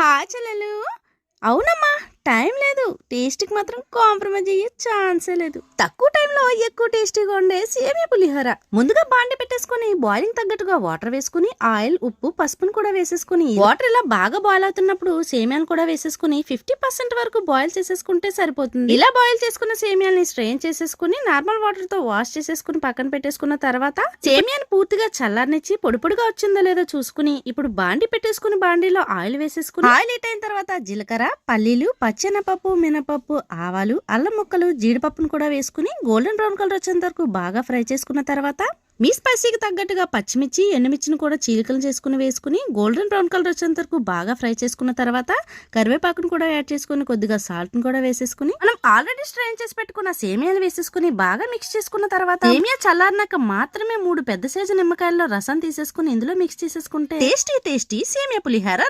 హా చెల్లెలు. అవునమ్మా. టైం లేదు. టేస్ట్కి మాత్రం కాంప్రమైజ్ అయ్యే ఛాన్సే లేదు. తక్కువ టైంలో ఎక్కువ టేస్టీగా ఉండే సేమియా పులిహోర. ముందుగా బాండి పెట్టేసుకుని బాయిలింగ్ తగ్గట్టుగా వాటర్ వేసుకుని ఆయిల్ ఉప్పు పసుపును కూడా వేసేసుకుని వాటర్ ఇలా బాగా బాయిల్ అవుతున్నప్పుడు సేమియాను కూడా వేసేసుకుని ఫిఫ్టీ పర్సెంట్ వరకు బాయిల్ చేసేసుకుంటే సరిపోతుంది. ఇలా బాయిల్ చేసుకున్న సేమియాని స్ట్రెయిన్ చేసేసుకుని నార్మల్ వాటర్తో వాష్ చేసేసుకుని పక్కన పెట్టేసుకున్న తర్వాత సేమియాను పూర్తిగా చల్లారనిచ్చి పొడి పొడిగా వచ్చిందో లేదో చూసుకుని ఇప్పుడు బాండి పెట్టేసుకుని బాండీలో ఆయిల్ వేసేసుకుని ఆయిల్ హీట్ అయిన తర్వాత జీలకర్ర పల్లీలు పచ్చి పచ్చెనపప్పు మినపప్పు ఆవాలు అల్లం ముక్కలు జీడిపప్పును కూడా వేసుకుని గోల్డెన్ బ్రౌన్ కలర్ వచ్చేంత వరకు బాగా ఫ్రై చేసుకున్న తర్వాత మీ స్పైసీకి తగ్గట్టుగా పచ్చిమిర్చి ఎండుమిర్చిని కూడా చీలికలు చేసుకుని వేసుకుని గోల్డెన్ బ్రౌన్ కలర్ వచ్చేంత వరకు బాగా ఫ్రై చేసుకున్న తర్వాత కరివేపాకును కూడా యాడ్ చేసుకుని కొద్దిగా సాల్ట్ని కూడా వేసేసుకుని మనం ఆల్రెడీ స్ట్రెయిన్ చేసి పెట్టుకున్న సేమియాలు వేసేసుకుని బాగా మిక్స్ చేసుకున్న తర్వాత సేమియా చల్లారినాక మాత్రమే మూడు పెద్ద సైజు నిమ్మకాయల్లో రసం తీసేసుకుని ఇందులో మిక్స్ చేసేసుకుంటే టేస్టీ టేస్టీ సేమియా పులిహార